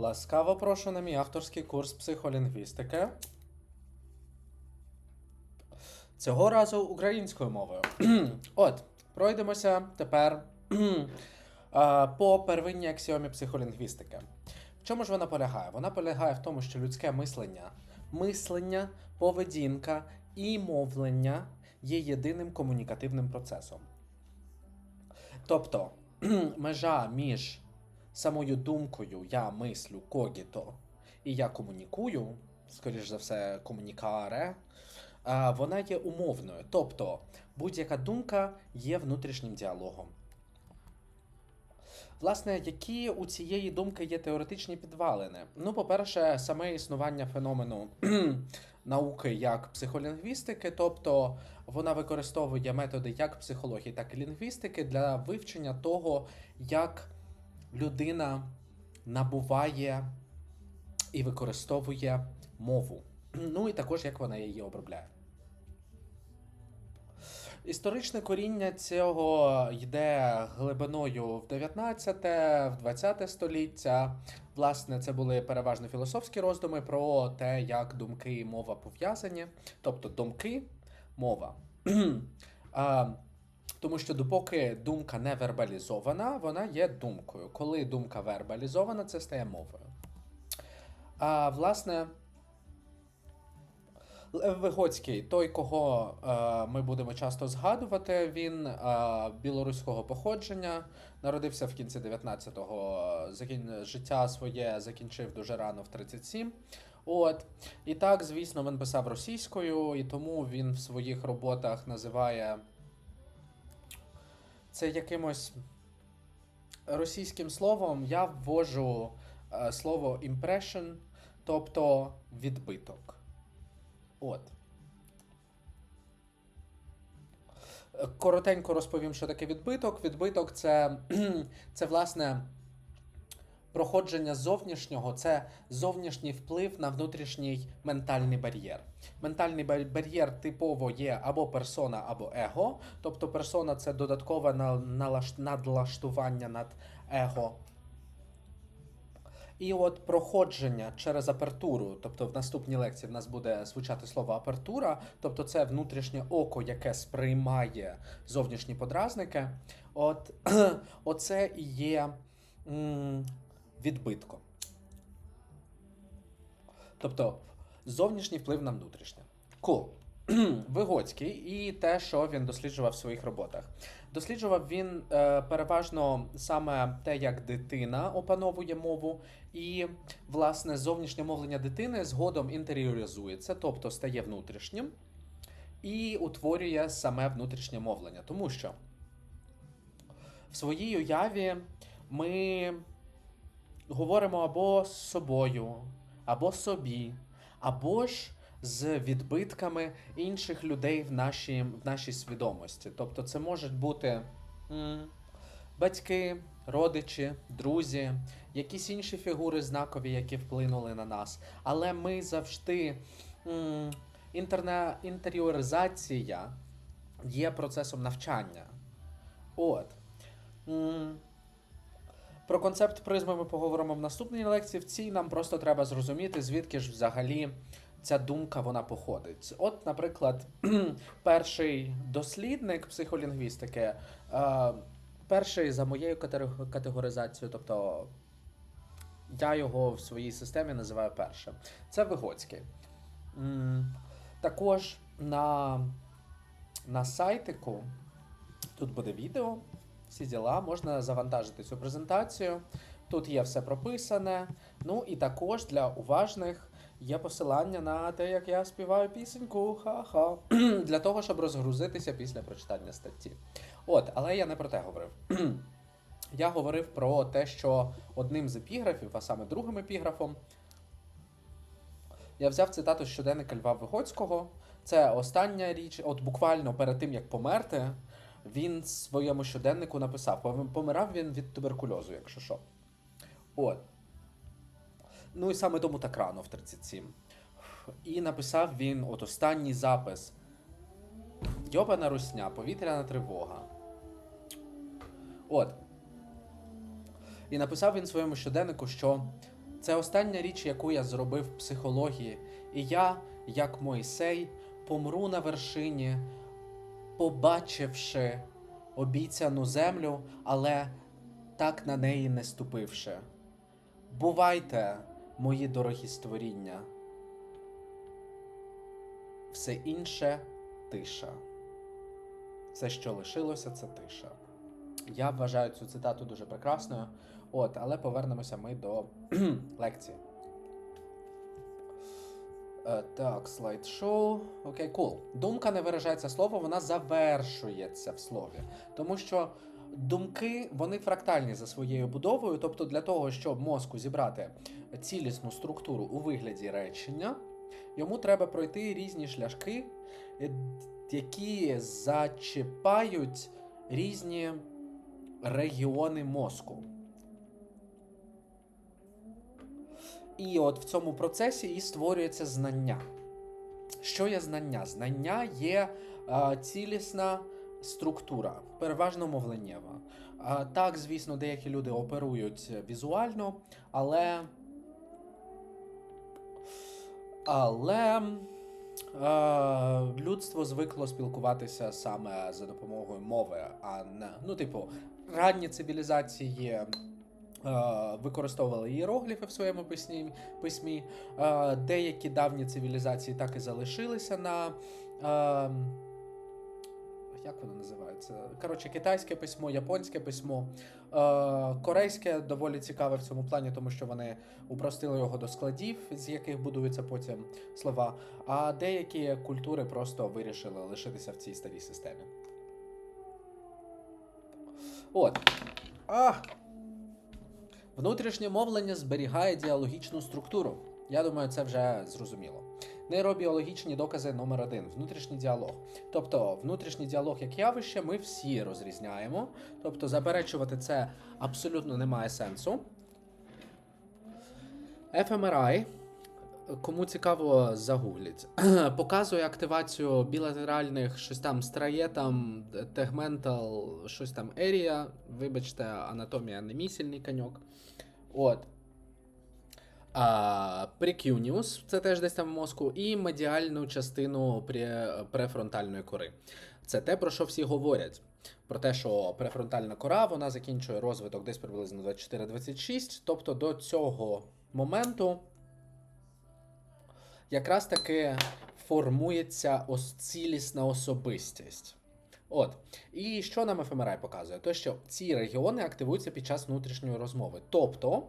Ласкаво прошу на мій авторський курс психолінгвістики. Цього разу українською мовою. От, пройдемося тепер по первинній аксіомі психолінгвістики. В чому ж вона полягає? Вона полягає в тому, що людське мислення, мислення, поведінка і мовлення є єдиним комунікативним процесом. Тобто, межа між самою думкою я мислю когіто і я комунікую, скоріш за все, комунікаре, вона є умовною. Тобто, будь-яка думка є внутрішнім діалогом. Власне, які у цієї думки є теоретичні підвалини? Ну, по-перше, саме існування феномену науки як психолінгвістики, тобто вона використовує методи як психології, так і лінгвістики для вивчення того, як людина набуває і використовує мову. Ну і також як вона її обробляє. Історичне коріння цього йде глибиною в 19, в 20 століття. Власне, це були переважно філософські роздуми про те, як думки і мова пов'язані, тобто думки, мова. тому що допоки думка не вербалізована, вона є думкою. Коли думка вербалізована, це стає мовою. А власне, Лев Вигоцький, той, кого е, ми будемо часто згадувати, він е, білоруського походження, народився в кінці 19-го, закін... життя своє закінчив дуже рано в 37. От. І так, звісно, він писав російською, і тому він в своїх роботах називає це якимось російським словом. Я ввожу е, слово impression, тобто відбиток. От. Коротенько розповім, що таке відбиток. Відбиток це, це власне проходження зовнішнього, це зовнішній вплив на внутрішній ментальний бар'єр. Ментальний бар'єр типово є або персона, або его. Тобто персона це додаткове на- надлаштування над его. І от проходження через апертуру, тобто в наступній лекції в нас буде звучати слово апертура, тобто це внутрішнє око, яке сприймає зовнішні подразники. От оце і є відбитком. Тобто зовнішній вплив на внутрішнє. Cool. Вигоцький і те, що він досліджував в своїх роботах. Досліджував він е, переважно саме те, як дитина опановує мову, і власне зовнішнє мовлення дитини згодом інтеріоризується, тобто стає внутрішнім і утворює саме внутрішнє мовлення. Тому що в своїй уяві ми говоримо або з собою, або собі, або ж з відбитками інших людей в нашій, в нашій свідомості. Тобто, це можуть бути м, батьки, родичі, друзі, якісь інші фігури знакові, які вплинули на нас. Але ми завжди м, інтерне, інтеріоризація є процесом навчання. От. М, Про концепт призми ми поговоримо в наступній лекції. В цій нам просто треба зрозуміти, звідки ж взагалі ця думка вона походить. От, наприклад, перший дослідник психолінгвістики, е, перший за моєю категоризацією, тобто я його в своїй системі називаю першим. Це Вигоцький. Також на, на сайтику тут буде відео, всі діла, можна завантажити цю презентацію. Тут є все прописане. Ну і також для уважних є посилання на те, як я співаю пісеньку. Ха-ха. для того, щоб розгрузитися після прочитання статті. От, але я не про те говорив. я говорив про те, що одним з епіграфів, а саме другим епіграфом, я взяв цитату з щоденника Льва Вигоцького. Це остання річ, от буквально перед тим, як померти, він в своєму щоденнику написав: помирав він від туберкульозу, якщо що. От. Ну і саме тому так рано, в 37. І написав він от останній запис. Йобана русня, повітряна тривога. От. І написав він своєму щоденнику, що Це остання річ, яку я зробив в психології, і я, як Мойсей, помру на вершині, побачивши обіцяну землю, але так на неї не ступивши. Бувайте, мої дорогі створіння. Все інше тиша. Все, що лишилося, це тиша. Я вважаю цю цитату дуже прекрасною. От, але повернемося ми до лекції. Е, так, слайд-шоу. Окей, кул. Думка не виражається слово, вона завершується в слові. Тому що думки вони фрактальні за своєю будовою. Тобто, для того, щоб мозку зібрати цілісну структуру у вигляді речення, йому треба пройти різні шляшки, е, які зачіпають різні регіони мозку. І от в цьому процесі і створюється знання. Що є знання? Знання є е, цілісна структура, переважно мовленнєва. Е, так, звісно, деякі люди оперують візуально, але. Але е, людство звикло спілкуватися саме за допомогою мови, а не. Ну, типу, ранні цивілізації використовували іерогліфи в своєму письмі. письмі. Е, деякі давні цивілізації так і залишилися на. Е, як воно називається? Коротше, китайське письмо, японське письмо. Е, корейське доволі цікаве в цьому плані, тому що вони упростили його до складів, з яких будуються потім слова. А деякі культури просто вирішили лишитися в цій старій системі. От. А! Внутрішнє мовлення зберігає діалогічну структуру. Я думаю, це вже зрозуміло. Нейробіологічні докази номер один внутрішній діалог. Тобто, внутрішній діалог як явище ми всі розрізняємо. Тобто, заперечувати це абсолютно немає сенсу. fMRI, кому цікаво, загугліть. Показує активацію білатеральних щось там страєтам, тегментал, щось там ерія. Вибачте, анатомія не мій сильний коньок. От. А, Прекюніус, це теж десь там в мозку, і медіальну частину пре- префронтальної кори. Це те, про що всі говорять. Про те, що префронтальна кора вона закінчує розвиток десь приблизно 24-26. Тобто до цього моменту якраз таки формується ос- цілісна особистість. От. І що нам ФМРА показує? То, що ці регіони активуються під час внутрішньої розмови. Тобто,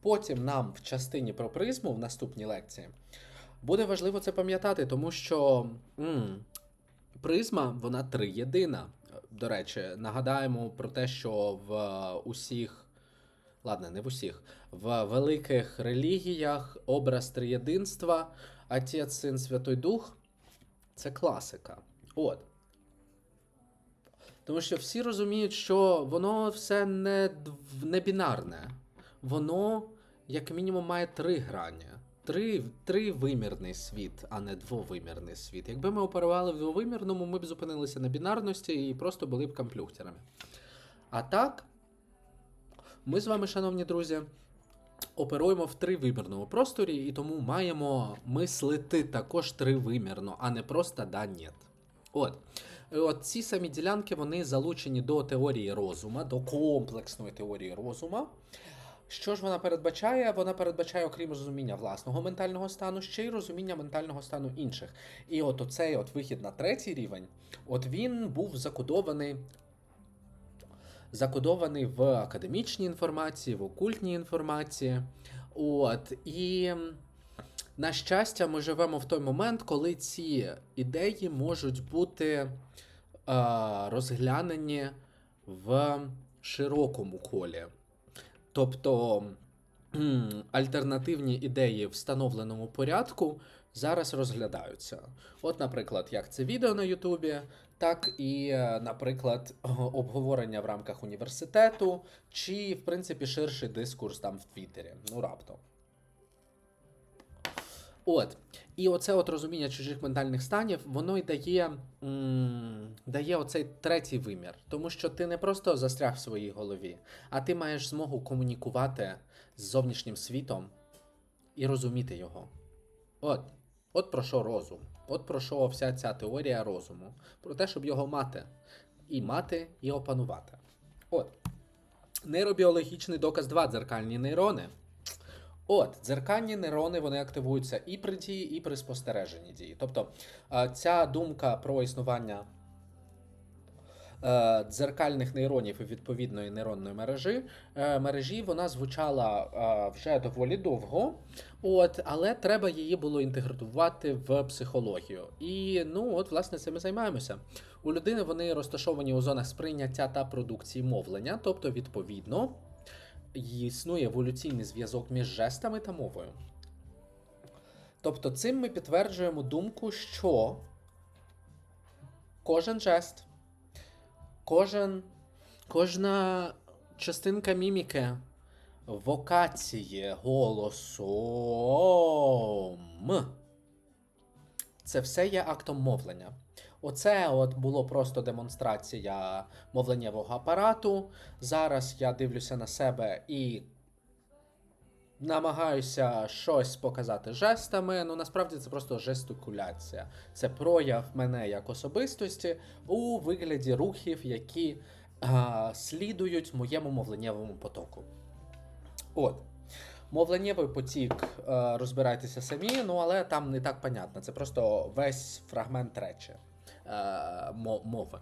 потім нам в частині про призму в наступній лекції буде важливо це пам'ятати, тому що м, призма вона триєдина. До речі, нагадаємо про те, що в усіх, ладно, не в усіх, в великих релігіях образ триєдинства, Отець, Син, Святой Дух це класика. От. Тому що всі розуміють, що воно все не, не бінарне. Воно, як мінімум, має три грані. Три, тривимірний світ, а не двовимірний світ. Якби ми оперували в двовимірному, ми б зупинилися на бінарності і просто були б комплюхтерами. А так, ми з вами, шановні друзі, оперуємо в тривимірному просторі, і тому маємо мислити також тривимірно, а не просто да ні. От. От ці самі ділянки вони залучені до теорії розума, до комплексної теорії розума. Що ж вона передбачає? Вона передбачає, окрім розуміння власного ментального стану, ще й розуміння ментального стану інших. І от оцей от вихід на третій рівень, от він був закодований. Закодований в академічній інформації, в окультній інформації. От, і на щастя, ми живемо в той момент, коли ці ідеї можуть бути е, розглянені в широкому колі. Тобто альтернативні ідеї в встановленому порядку зараз розглядаються. От, наприклад, як це відео на Ютубі, так і, е, наприклад, обговорення в рамках університету, чи, в принципі, ширший дискурс там в Твіттері. Ну, раптом. От. І оце от розуміння чужих ментальних станів, воно й дає, дає оцей третій вимір. Тому що ти не просто застряг в своїй голові, а ти маєш змогу комунікувати з зовнішнім світом і розуміти його. От. От про що розум. От про що вся ця теорія розуму. Про те, щоб його мати. І мати, і опанувати. От. Нейробіологічний доказ 2 дзеркальні нейрони. От, дзеркальні нейрони вони активуються і при дії, і при спостереженні дії. Тобто ця думка про існування дзеркальних нейронів і відповідної нейронної мережі, е, мережі вона звучала е, вже доволі довго, от, але треба її було інтегрувати в психологію. І ну, от, власне, цим і займаємося. У людини вони розташовані у зонах сприйняття та продукції мовлення, тобто, відповідно, існує еволюційний зв'язок між жестами та мовою. Тобто, цим ми підтверджуємо думку, що кожен жест, кожен, кожна частинка міміки, вокації голосом. Це все є актом мовлення. Оце от було просто демонстрація мовленнєвого апарату. Зараз я дивлюся на себе і намагаюся щось показати жестами. Ну насправді це просто жестикуляція. Це прояв мене як особистості у вигляді рухів, які а, слідують моєму мовленнєвому потоку. От. Мовленнєвий потік, е, розбирайтеся самі, ну але там не так понятно. Це просто весь фрагмент речі е, мови.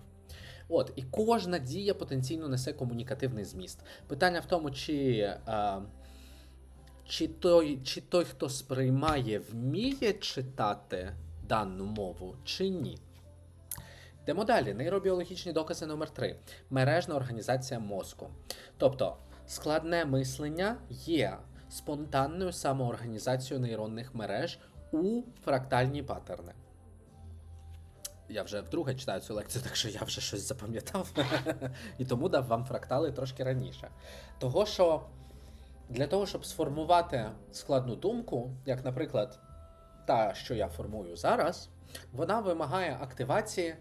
От, і кожна дія потенційно несе комунікативний зміст. Питання в тому, чи, е, чи, той, чи той, хто сприймає, вміє читати дану мову, чи ні. Йдемо далі. Нейробіологічні докази номер 3 Мережна організація мозку. Тобто, складне мислення є спонтанною самоорганізацією нейронних мереж у фрактальні паттерни. Я вже вдруге читаю цю лекцію, так що я вже щось запам'ятав. І тому дав вам фрактали трошки раніше. Того, що для того, щоб сформувати складну думку, як, наприклад, та, що я формую зараз, вона вимагає активації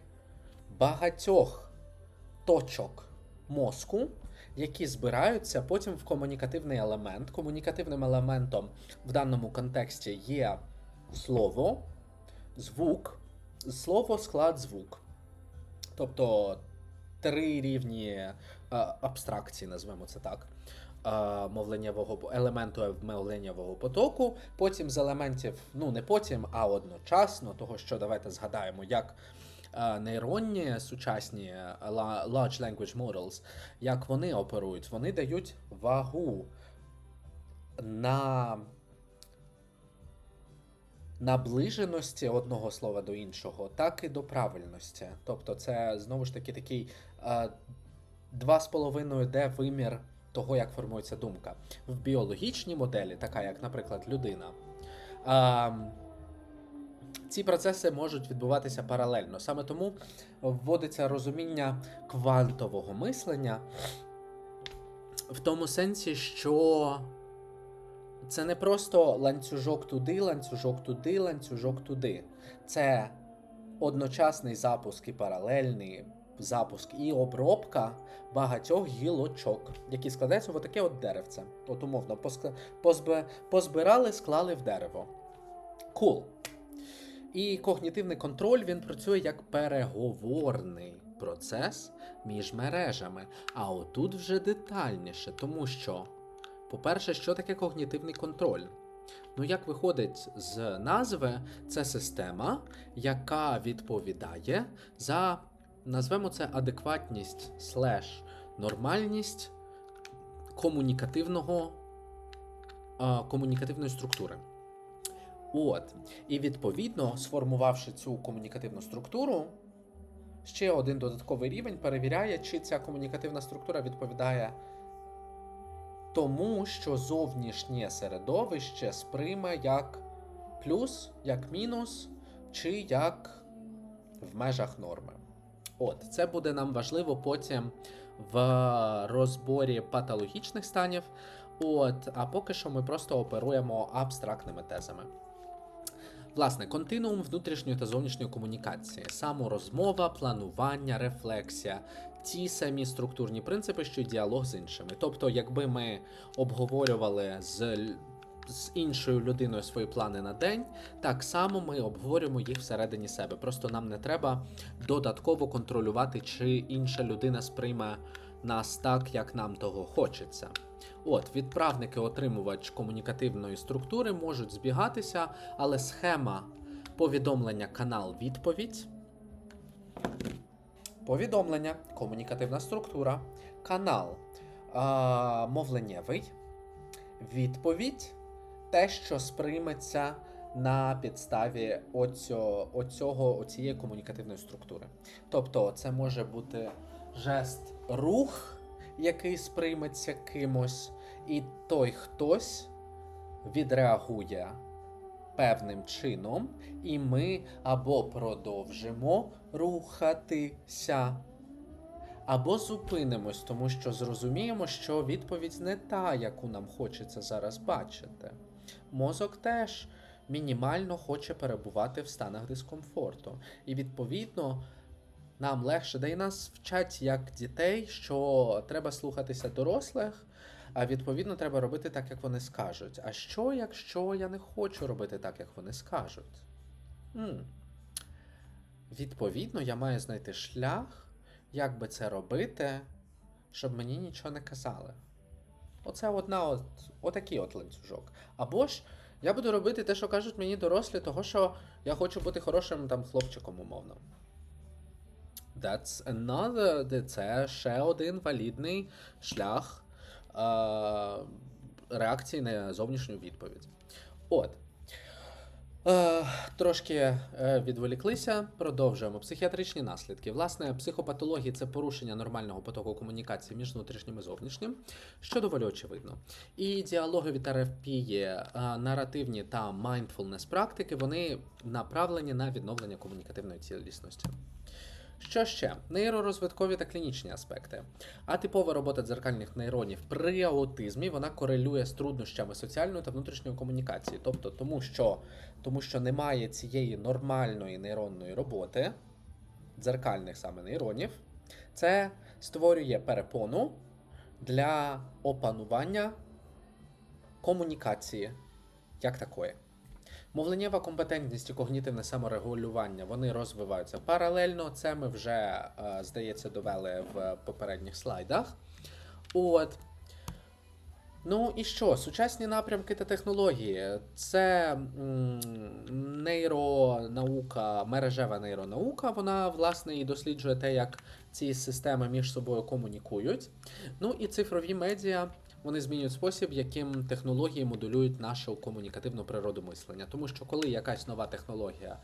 багатьох точок мозку, які збираються потім в комунікативний елемент. Комунікативним елементом в даному контексті є слово, звук, слово, склад, звук. Тобто три рівні е, абстракції, назвемо це так. Е, Мовленнєвого елементу мовленнєвого потоку. Потім з елементів, ну не потім, а одночасно, того що давайте згадаємо, як е, нейронні сучасні е, large language models, як вони оперують, вони дають вагу на наближеності одного слова до іншого, так і до правильності. Тобто, це знову ж таки такий два з половиною D вимір того, як формується думка. В біологічній моделі, така як, наприклад, людина. Ці процеси можуть відбуватися паралельно. Саме тому вводиться розуміння квантового мислення в тому сенсі, що це не просто ланцюжок туди, ланцюжок туди, ланцюжок туди. Це одночасний запуск і паралельний запуск і обробка багатьох гілочок, які складаються в отаке от деревце. От умовно, позбирали, склали в дерево. Кул. І когнітивний контроль він працює як переговорний процес між мережами. А отут вже детальніше, тому що, по-перше, що таке когнітивний контроль? Ну, як виходить з назви, це система, яка відповідає за, назвемо це адекватність слеш нормальність комунікативного, а, комунікативної структури. От. І відповідно, сформувавши цю комунікативну структуру, ще один додатковий рівень перевіряє, чи ця комунікативна структура відповідає тому, що зовнішнє середовище сприйме як плюс, як мінус, чи як в межах норми. От, це буде нам важливо потім в розборі патологічних станів. От, а поки що ми просто оперуємо абстрактними тезами. Власне, континуум внутрішньої та зовнішньої комунікації, саморозмова, планування, рефлексія, ті самі структурні принципи, що й діалог з іншими. Тобто, якби ми обговорювали з з іншою людиною свої плани на день, так само ми обговорюємо їх всередині себе. Просто нам не треба додатково контролювати, чи інша людина сприйме нас так, як нам того хочеться. От, відправники, отримувач комунікативної структури можуть збігатися, але схема повідомлення канал відповідь. Повідомлення, комунікативна структура, канал а, мовленнєвий, відповідь, те, що сприйметься на підставі оцього, оцього, оцієї комунікативної структури. Тобто, це може бути жест рух, який сприйметься кимось, і той хтось відреагує певним чином, і ми або продовжимо рухатися, або зупинимось, тому що зрозуміємо, що відповідь не та, яку нам хочеться зараз бачити. Мозок теж мінімально хоче перебувати в станах дискомфорту. І відповідно. Нам легше, да і нас вчать як дітей, що треба слухатися дорослих, а відповідно треба робити так, як вони скажуть. А що, якщо я не хочу робити так, як вони скажуть? м Відповідно, я маю знайти шлях, як би це робити, щоб мені нічого не казали. Оце одна от, отакий от ланцюжок. Або ж я буду робити те, що кажуть мені дорослі, того що я хочу бути хорошим там хлопчиком, умовно. That's another, це ще один валідний шлях е, реакції на зовнішню відповідь. От. Е, трошки е, відволіклися, продовжуємо. Психіатричні наслідки. Власне, психопатології це порушення нормального потоку комунікації між внутрішнім і зовнішнім, що доволі очевидно. І діалогові терапії, е, наративні та mindfulness практики вони направлені на відновлення комунікативної цілісності. Що ще? Нейророзвиткові та клінічні аспекти. Атипова робота дзеркальних нейронів при аутизмі вона корелює з труднощами соціальної та внутрішньої комунікації. Тобто, тому що, тому що немає цієї нормальної нейронної роботи, дзеркальних саме нейронів, це створює перепону для опанування комунікації як такої. Мовленнєва компетентність і когнітивне саморегулювання вони розвиваються паралельно. Це ми вже, е, здається, довели в попередніх слайдах. От. Ну і що? Сучасні напрямки та технології це нейронаука, мережева нейронаука. Вона, власне, і досліджує те, як ці системи між собою комунікують. Ну і цифрові медіа. Вони змінюють спосіб, яким технології моделюють нашу комунікативну природу мислення. Тому що коли якась нова технологія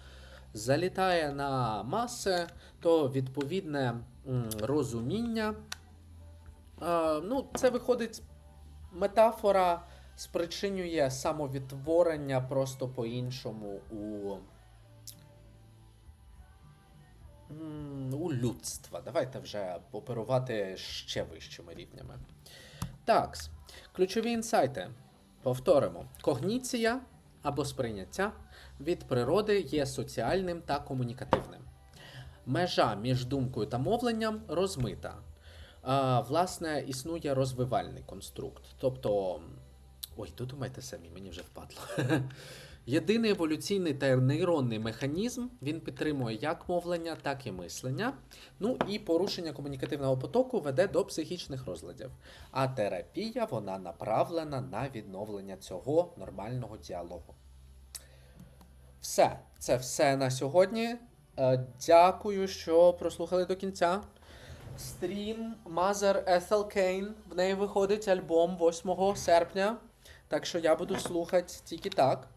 залітає на маси, то відповідне розуміння, е, ну, це виходить метафора спричинює самовідтворення просто по-іншому у. У людства. Давайте вже оперувати ще вищими рівнями. Так, ключові інсайти. Повторимо: когніція або сприйняття від природи є соціальним та комунікативним. Межа між думкою та мовленням розмита. А, власне, існує розвивальний конструкт. Тобто. Ой, додумайте самі, мені вже впадло. Єдиний еволюційний та нейронний механізм він підтримує як мовлення, так і мислення. Ну і порушення комунікативного потоку веде до психічних розладів. А терапія вона направлена на відновлення цього нормального діалогу. Все, це все на сьогодні. Е, Дякую, що прослухали до кінця. Стрім Mother Ethel Kane. В неї виходить альбом 8 серпня. Так що я буду слухати тільки так.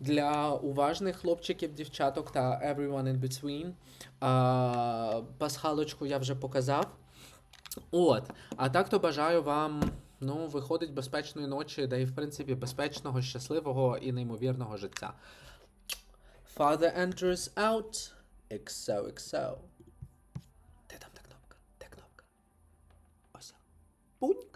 Для уважних хлопчиків, дівчаток та everyone in between. А, пасхалочку я вже показав. От. А так то бажаю вам. Ну, виходить безпечної ночі, да і в принципі безпечного, щасливого і неймовірного життя. Father Andrews out. XOXO. Де там та кнопка? Де кнопка? Ось. Пунь.